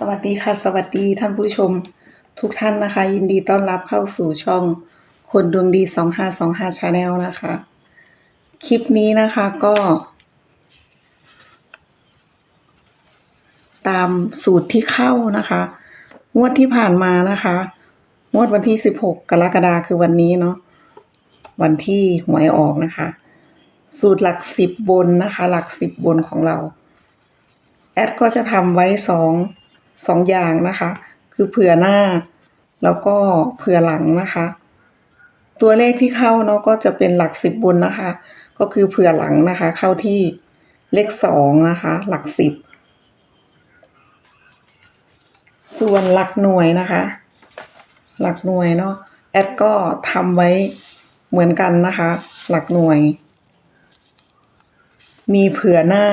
สวัสดีค่ะ สวัสดีท่านผู้ชม ทุกท่านนะคะ ยินดีต้อนรับเข้าสู่ช่องคนดวงดี 2525 Channel นะคะ คลิปนี้นะคะก็ ตามสูตรที่เข้านะคะ งวดที่ผ่านมานะคะ งวดวันที่ 16 กรกฎาคมคือวันนี้เนาะวันที่หวยออกนะคะ สูตรหลักสิบบนนะคะ หลักสิบบนของเรา แอดก็จะทำไว้สอง สองอย่างนะคะ คือเผื่อหน้า แล้วก็เผื่อหลังนะคะ ตัวเลขที่เข้าเนาะก็จะเป็นหลักสิบบนนะคะ ก็คือเผื่อหลังนะคะ เข้าที่เลขสองนะคะ หลักสิบส่วนหลักหน่วยนะคะ หลักหน่วยเนาะแอดก็ทำไว้เหมือนกันนะคะ หลักหน่วย มีเผื่อหน้า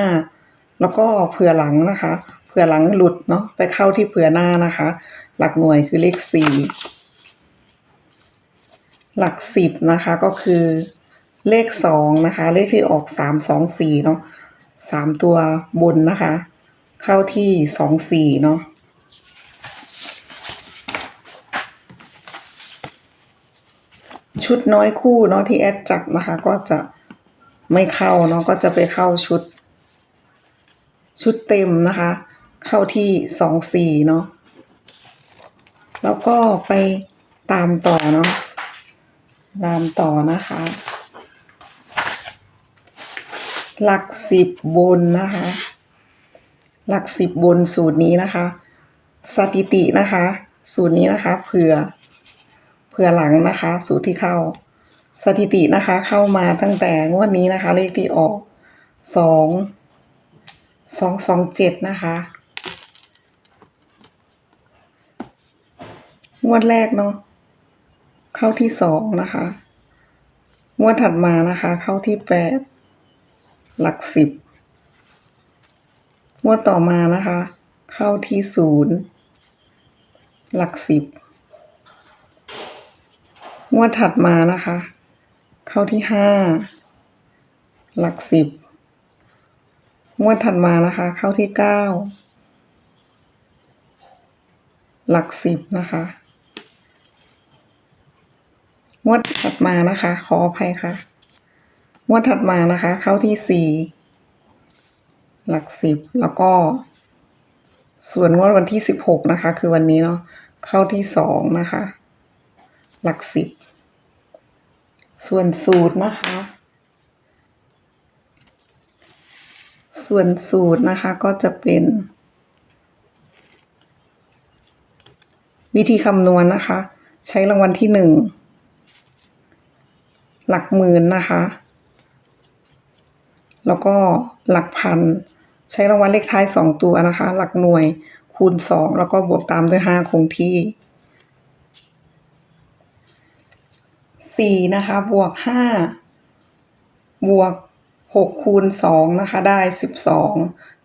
แล้วก็เผื่อหลังนะคะ ผื่อหลังหลุดเนาะไปเข้าที่เผื่อหน้านะคะ หลักหน่วยคือเลขสี่หลักสิบนะคะก็คือเลขสองนะคะ เลขที่ออกสามสองสี่เนาะสามตัวบนนะคะ เข้าที่สองสี่เนาะชุดน้อยคู่เนาะที่แอดจับนะคะ ก็จะไม่เข้าเนาะก็จะไปเข้าชุด ชุดเต็มนะคะ เข้าที่สองสี่เนาะแล้วก็ไปตามต่อเนาะตามต่อนะคะ หลักสิบบนนะคะ หลักสิบบนสูตรนี้นะคะ สถิตินะคะ สูตรนี้นะคะ เผื่อเผื่อหลังนะคะ สูตรที่เข้า สถิตินะคะ เข้ามาตั้งแต่งวดนี้นะคะ เลขที่ออกสองสองสองเจ็ดนะคะ งวดแรกเนาะเข้าที่สองนะคะ งวดถัดมานะคะ เข้าที่แปดหลักสิบงวดต่อมานะคะ เข้าที่ศูนย์หลักสิบงวดถัดมานะคะ เข้าที่ห้าหลักสิบงวดถัดมานะคะ เข้าที่เก้าหลักสิบนะคะ งวดถัดมานะคะ ขออภัยค่ะ งวดถัดมานะคะ เข้าที่สี่หลักสิบแล้วก็ ส่วนงวดวันที่สิบหกนะคะ คือวันนี้เนาะเข้าที่สองนะคะ หลักสิบส่วนสูตรนะคะ ส่วนสูตรนะคะก็จะเป็น วิธีคำนวณนะคะ ใช้รางวัลที่หนึ่ง หลักหมื่นนะคะ แล้วก็หลักพัน ใช้รางวัลเลขท้ายสองตัวนะคะ หลักหน่วยคูณสองแล้วก็บวกตามด้วยห้าคงที่สี่นะคะ บวกห้าบวกหกคูณสองนะคะ ได้สิบสอง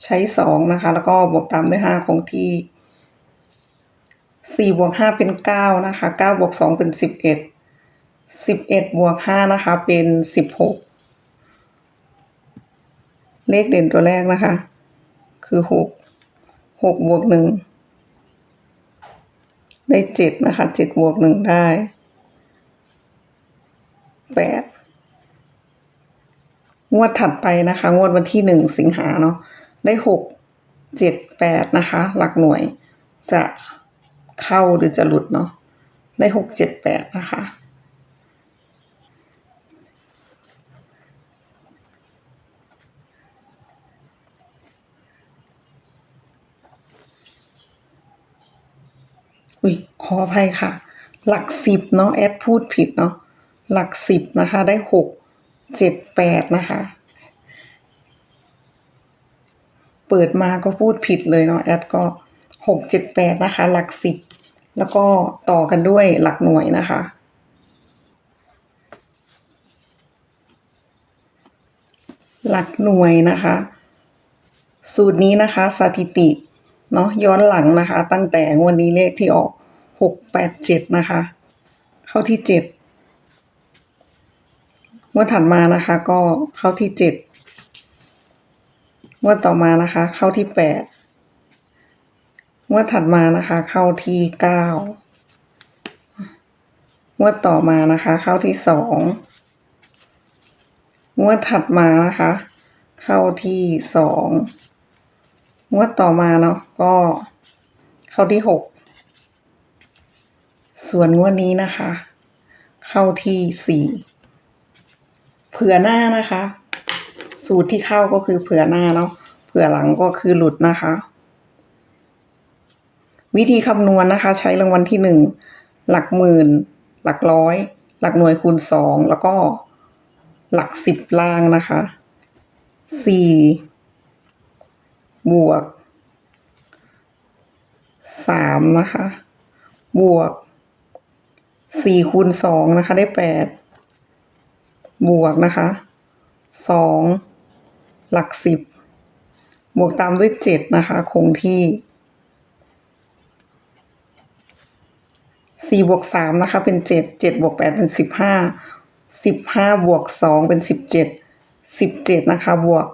ใช้สองนะคะ แล้วก็บวกตามด้วยห้าคงที่สี่บวกห้าเป็นเก้านะคะเก้าบวกสองเป็นสิบเอ็ด สิบเอ็ดบวกห้านะคะ เป็นสิบหกเลขเด่นตัวแรกนะคะ คือหกหกบวกหนึ่งได้เจ็ดนะคะเจ็ดบวกหนึ่งได้แปดงวดถัดไปนะคะ งวดวันที่หนึ่งสิงหาเนาะได้หกเจ็ดแปดนะคะ หลักหน่วยจะเข้าหรือจะหลุดเนาะได้หกเจ็ดแปดนะคะ อุ้ยขออภัยค่ะ หลักสิบเนาะแอดพูดผิดเนาะหลักสิบนะคะ ได้หกเจ็ดแปดนะคะ เปิดมาก็พูดผิดเลยเนาะแอดก็หกเจ็ดแปดนะคะ หลักสิบแล้วก็ต่อกันด้วยหลักหน่วยนะคะ หลักหน่วยนะคะ สูตรนี้นะคะสถิติ เนาะย้อนหลังนะคะ ตั้งแต่งวดนี้เลขที่ออกหกแปดเจ็ดนะคะ เข้าที่เจ็ดงวดถัดมานะคะ ก็เข้าที่เจ็ดงวดต่อมานะคะ เข้าที่แปดงวดถัดมานะคะ เข้าที่เก้างวดต่อมานะคะ เข้าที่สองงวดถัดมานะคะ เข้าที่สอง งวดต่อมาเนาะก็เข้าที่หกส่วนงวดนี้นะคะ เข้าที่สี่เผื่อหน้านะคะ สูตรที่เข้าก็คือเผื่อหน้าเนาะเผื่อหลังก็คือหลุดนะคะ วิธีคำนวณนะคะ ใช้รางวัลที่หนึ่งหลักหมื่น หลักร้อย หลักหน่วยคูณสองแล้วก็หลักสิบล่างนะคะสี่ บวกสามนะคะ บวกสี่คูณสองนะคะ ได้แปดบวกนะคะสองหลักสิบบวกตามด้วยเจ็ดนะคะ คงที่สี่บวกสามนะคะ เป็นเจ็ดเจ็ดบวกแปดเป็นสิบห้าสิบห้าบวกสองเป็นสิบเจ็ดสิบเจ็ดนะคะ บวก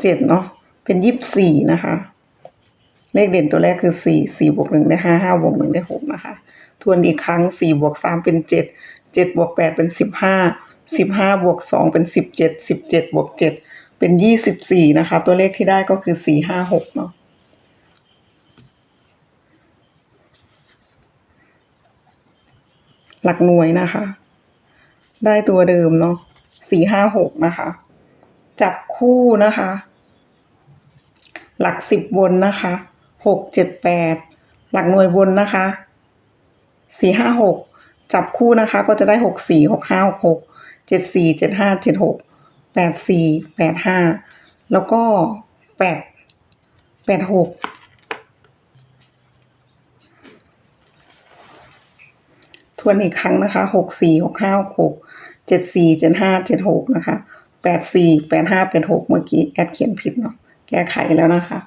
เจ็ดเนาะ เป็นยี่สิบสี่นะคะ เลขเด่นตัวแรกคือสี่สี่บวกหนึ่งได้ห้าห้าบวกหนึ่งได้หกนะคะ ทวนอีกครั้งสี่บวกสามเป็นเจ็ดเจ็ดบวกแปดเป็นสิบห้าสิบห้าบวกสองเป็นสิบเจ็ดสิบเจ็ดบวกเจ็ดเป็นยี่สิบสี่นะคะ ตัวเลขที่ได้ก็คือสี่ห้าหกเนาะหลักหน่วยนะคะ ได้ตัวเดิมเนาะสี่ห้าหกนะคะ จับคู่นะคะ หลักสิบบนนะคะหกเจ็ดแปดหลักหน่วยบนนะคะสี่ห้าหกจับคู่นะคะก็จะได้หกสี่หกห้าหกหกเจ็ดสี่เจ็ดห้าเจ็ดหกแปดสี่แปดห้าแล้วก็แปดแปดหกทวนอีกครั้งนะคะหกสี่หกห้าหกเจ็ดสี่เจ็ดห้าเจ็ดหกนะคะแปดสี่แปดห้าแปดหกเมื่อกี้แอดเขียนผิดเนาะ แก้ไขแล้วนะคะ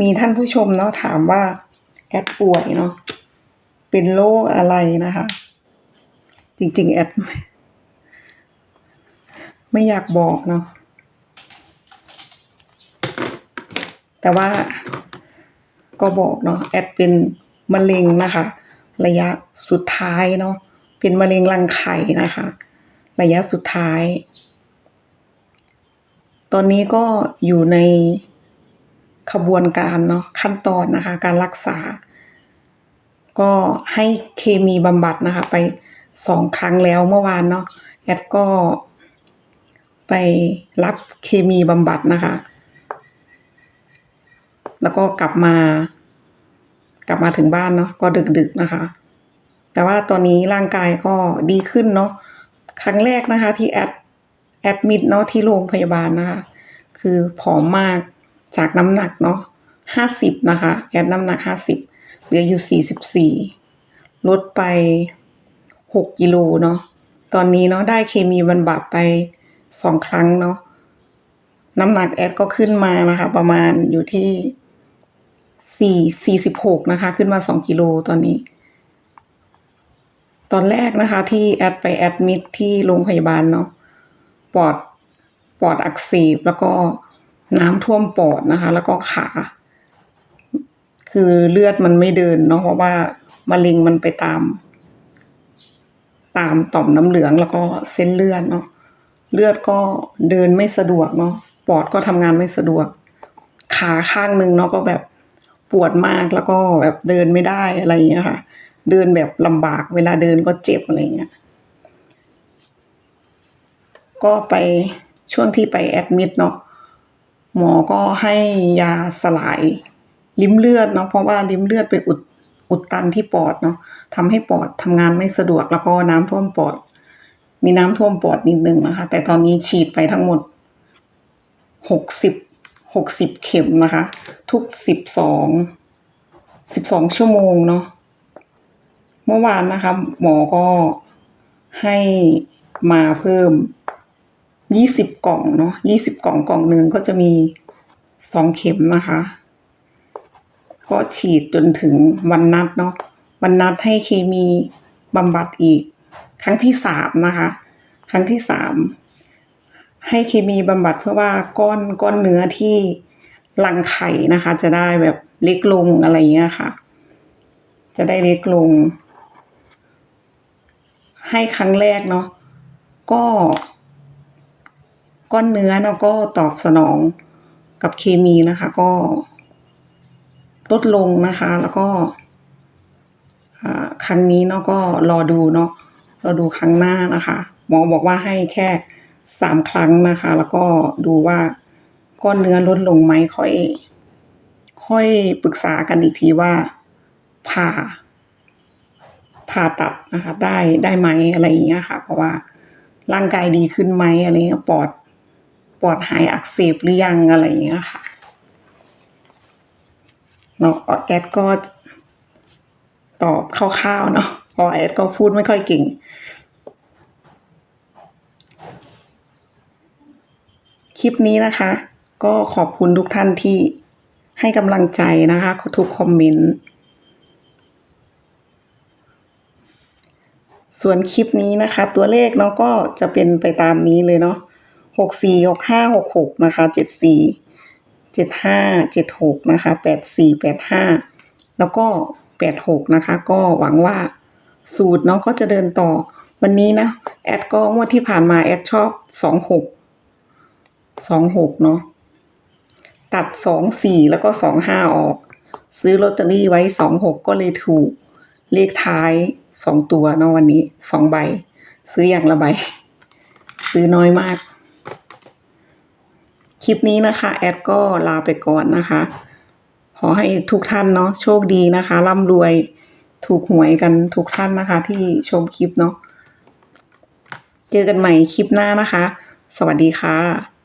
มีท่านผู้ชมเนาะถามว่าแอดป่วยเนาะเป็นโรคอะไรนะคะ จริง ๆ แอด ไม่อยากบอกเนาะแต่ว่าก็บอกเนาะแอดเป็นมะเร็งนะคะ ระยะสุดท้ายเนาะเป็นมะเร็งรังไข่นะคะ ระยะสุดท้าย ตอนนี้ก็อยู่ในขบวนการเนาะขั้นตอนนะคะ การรักษา ก็ให้เคมีบำบัดนะคะ ไปสองครั้งแล้วเมื่อวานเนาะแอดก็ไปรับเคมีบำบัดนะคะ แล้วก็กลับมา กลับมาถึงบ้านเนาะก็ดึกๆนะคะ แต่ว่าตอนนี้ร่างกายก็ดีขึ้นเนาะครั้งแรกนะคะ ที่แอด แอดมิดเนาะที่โรงพยาบาลนะคะ คือผอมมากจากน้ำหนักเนาะห้าสิบนะคะ แอดน้ำหนักห้าสิบเหลืออยู่สี่สิบสี่ลดไปหกกิโลเนาะตอนนี้เนาะได้เคมีบำบัดไปสองครั้งเนาะน้ำหนักแอดก็ขึ้นมานะคะ ประมาณอยู่ที่สี่สี่สิบหกนะคะ ขึ้นมาสองกิโลตอนนี้ ตอนแรกนะคะที่แอดไปแอดมิดที่โรงพยาบาลเนาะ ปอดปอดอักเสบแล้วก็น้ำท่วมปอดนะคะ แล้วก็ขา คือเลือดมันไม่เดินเนาะเพราะว่ามะเร็งมันไปตาม ตามต่อมน้ำเหลืองแล้วก็เส้นเลือดเนาะเลือดก็เดินไม่สะดวกเนาะปอดก็ทำงานไม่สะดวก ขาข้างหนึ่งเนาะก็แบบปวดมากแล้วก็แบบเดินไม่ได้อะไรอย่างเงี้ยค่ะ เดินแบบลำบากเวลาเดินก็เจ็บอะไรเงี้ย ก็ไปช่วงที่ไปแอดมิดเนาะหมอก็ให้ยาสลายลิ้มเลือดเนาะเพราะว่าลิ้มเลือดไปอุดอุดตันที่ปอดเนาะทำให้ปอดทำงานไม่สะดวกแล้วก็น้ำท่วมปอด มีน้ำท่วมปอดนิดนึงนะคะ แต่ตอนนี้ฉีดไปทั้งหมดหกสิบหกสิบเข็มนะคะ ทุกสิบสองสิบสองชั่วโมงเนาะเมื่อวานนะคะ หมอก็ให้มาเพิ่ม ยี่สิบกล่องเนาะยี่สิบกล่องกล่องหนึ่งก็จะมีสองเข็มนะคะ ก็ฉีดจนถึงวันนัดเนาะวันนัดให้เคมีบำบัดอีก ครั้งที่สามนะคะ ครั้งที่สามให้เคมีบำบัดเพื่อว่าก้อนก้อนเนื้อที่รังไข่นะคะ จะได้แบบเล็กลงอะไรเงี้ยค่ะ จะได้เล็กลง ให้ครั้งแรกเนาะก็ ก้อนเนื้อเนาะก็ตอบสนองกับเคมีนะคะ ก็ลดลงนะคะ แล้วก็ครั้งนี้เนาะก็รอดูเนาะรอดูครั้งหน้านะคะ หมอบอกว่าให้แค่สามครั้งนะคะ แล้วก็ดูว่าก้อนเนื้อลดลงไหมค่อย ค่อยปรึกษากันอีกทีว่าผ่าผ่าตัดนะคะ ได้ได้ไหมอะไรอย่างเงี้ยค่ะ เพราะว่าร่างกายดีขึ้นไหมอะไรเงี้ยปอด ปอดหายอักเสบหรือยังอะไรอย่างเงี้ยค่ะเนาะแอดก็ตอบคร่าวๆเนาะเพราะแอดก็พูดไม่ค่อยเก่ง คลิปนี้นะคะ ก็ขอบคุณทุกท่านที่ให้กำลังใจนะคะทุกคอมเมนต์ส่วนคลิปนี้นะคะ ตัวเลขเนาะก็จะเป็นไปตามนี้เลยเนาะ หกสี่หกห้าหกหกนะคะเจ็ดสี่เจ็ดห้าเจ็ดหกนะคะแปดสี่แปดห้าแล้วก็แปดหกนะคะ ก็หวังว่าสูตรเนาะก็จะเดินต่อ วันนี้นะ แอดก็งวดที่ผ่านมาแอดชอบสองหกสองหกเนาะตัดสองสี่แล้วก็สองห้าออก ซื้อลอตเตอรี่ไว้สองหกก็เลยถูก เลขท้ายสองตัวเนาะวันนี้สองใบ ซื้ออย่างละใบ ซื้อน้อยมาก ลิปนี้นะคะ แอดก็ลาไปก่อนนะคะ ขอให้ทุกท่านเนาะโชคดีนะคะร่ำรวยถูกหวยกันทุกท่านนะคะ ที่ชมคลิปเนาะเจอกันใหม่คลิปหน้านะคะ สวัสดีค่ะ